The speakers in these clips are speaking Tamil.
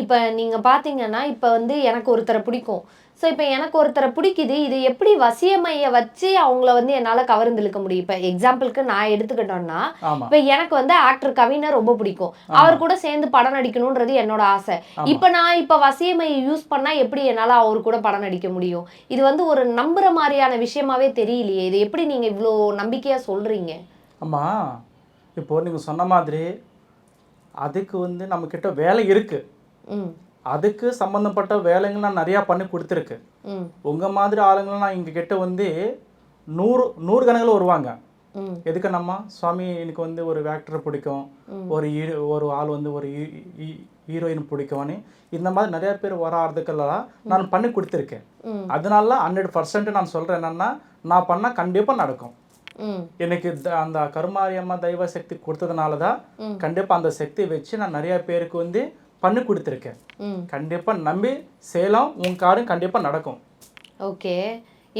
இப்போ நீங்க பாத்தீங்கன்னா இப்போ வந்து எனக்கு ஒருத்தரை பிடிக்கும். ஸோ இப்போ எனக்கு ஒருத்தரை பிடிக்குது. இது எப்படி வசியமைய வச்சு அவங்கள வந்து என்னால கவர்ந்திழுக்க முடியும்? இப்போ எக்ஸாம்பிளுக்கு நான் எடுத்துக்கிட்டோம்னா இப்போ எனக்கு வந்து ஆக்டர் கவினை ரொம்ப பிடிக்கும். அவர் கூட சேர்ந்து படம் நடிக்கணும்ன்றது என்னோட ஆசை. இப்போ நான் இப்போ வசியமையை யூஸ் பண்ணா எப்படி என்னால அவர் கூட படம் நடிக்க முடியும்? இது வந்து ஒரு நம்புற மாதிரியான விஷயமாவே தெரியலையே. இது எப்படி நீங்க இவ்வளோ நம்பிக்கையா சொல்றீங்க? ஆமா. இப்போ நீங்க சொன்ன மாதிரி அதுக்கு வந்து நம்ம கிட்ட வேலை இருக்கு. ம் அதுக்கு சம்மந்தப்பட்ட வேலைகள் நான் நிறையா பண்ணி கொடுத்துருக்கு. ம். உங்க மாதிரி ஆளுங்களாம் நான் இங்க கிட்ட வந்து நூறு நூறு கணக்கில் வருவாங்க. எதுக்கு நம்ம சுவாமி எனக்கு வந்து ஒரு ஆக்டர் பிடிக்கும். ஒரு ஒரு ஆள் வந்து ஒரு ஹீரோயின் பிடிக்கும்னு. இந்த மாதிரி நிறைய பேர் வராதுக்கெல்லாம் நான் பண்ணி கொடுத்துருக்கேன். அதனால ஹண்ட்ரட் பர்சன்ட் நான் சொல்கிறேன் என்னன்னா நான் பண்ணால் கண்டிப்பாக நடக்கும். எனக்கு அந்த கருமாரியம்மா தெய்வ சக்தி கொடுத்ததுனால தான். கண்டிப்பாக அந்த சக்தி வச்சு நான் நிறைய பேருக்கு வந்து பண்ணு கொடுத்துருக்கேன். கண்டிப்பாக நம்பி செய்யலாம் உன் காரும் கண்டிப்பாக நடக்கும். ஓகே.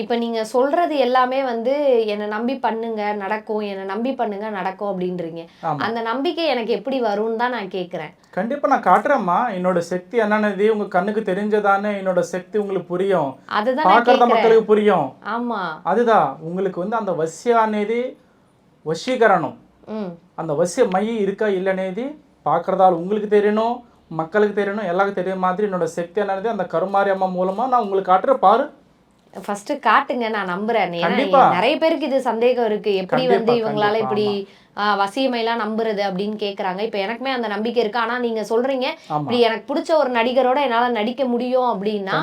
இப்போ நீங்கள் சொல்கிறது எல்லாமே வந்து என்னை நம்பி பண்ணுங்க நடக்கும். என்னை நம்பி பண்ணுங்க நடக்கும் அப்படின்றீங்க. அந்த நம்பிக்கை எனக்கு எப்படி வரும்னு தான் நான் கேட்குறேன் கண்டிப்பாக நான் காட்டுறேம்மா. என்னோட சக்தி என்னன்னது உங்கள் கண்ணுக்கு தெரிஞ்சதானே என்னோட சக்தி உங்களுக்கு புரியும். அதுதான் பார்க்குறத மக்களுக்கு புரியும். ஆமாம் அதுதான் உங்களுக்கு வந்து அந்த வசியானது வசீகரணம். அந்த வசிய மையம் இருக்கா இல்லைனேது பார்க்குறதால உங்களுக்கு தெரியணும். மக்களுக்கு தெரியணும் எல்லாருக்கும் தெரிய மாதிரி என்னோட சக்தி என்னது அந்த கருமாரி அம்மா மூலமாக நான் உங்களுக்கு காட்டுற பாரு. ஃபர்ஸ்ட் காட்டுங்க நான் நம்புறேன். ஏன்னா. நிறைய பேருக்கு இது சந்தேகம் இருக்கு. எப்படி வந்து இவங்களால இப்படி வசியமையெல்லாம் நம்புறது அப்படின்னு கேக்குறாங்க. இப்போ எனக்குமே அந்த நம்பிக்கை இருக்கு. ஆனா நீங்க சொல்றீங்க இப்படி எனக்கு பிடிச்ச ஒரு நடிகரோட என்னால நடிக்க முடியும் அப்படின்னா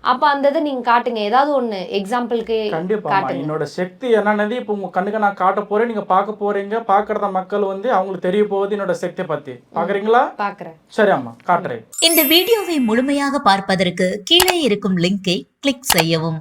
அப்ப அந்த இதை நீங்க காட்டுங்க. ஏதாவது ஒண்ணு எக்ஸாம்பிளுக்கு கண்டிப்பா. என்னோட சக்தி என்னன்னது இப்போ உங்க கண்ணுக்கு நான் காட்ட போறேன் நீங்க பார்க்க போறீங்க. பார்க்கறத மக்கள் வந்து அவங்களுக்கு தெரிய போகுது என்னோட சக்தி பத்தி. பாக்குறீங்களா? பாக்குறேன். சரி அம்மா காட்டுறேன். இந்த வீடியோவை முழுமையாக பார்ப்பதற்கு கீழே இருக்கும் லிங்கை கிளிக் செய்யவும்.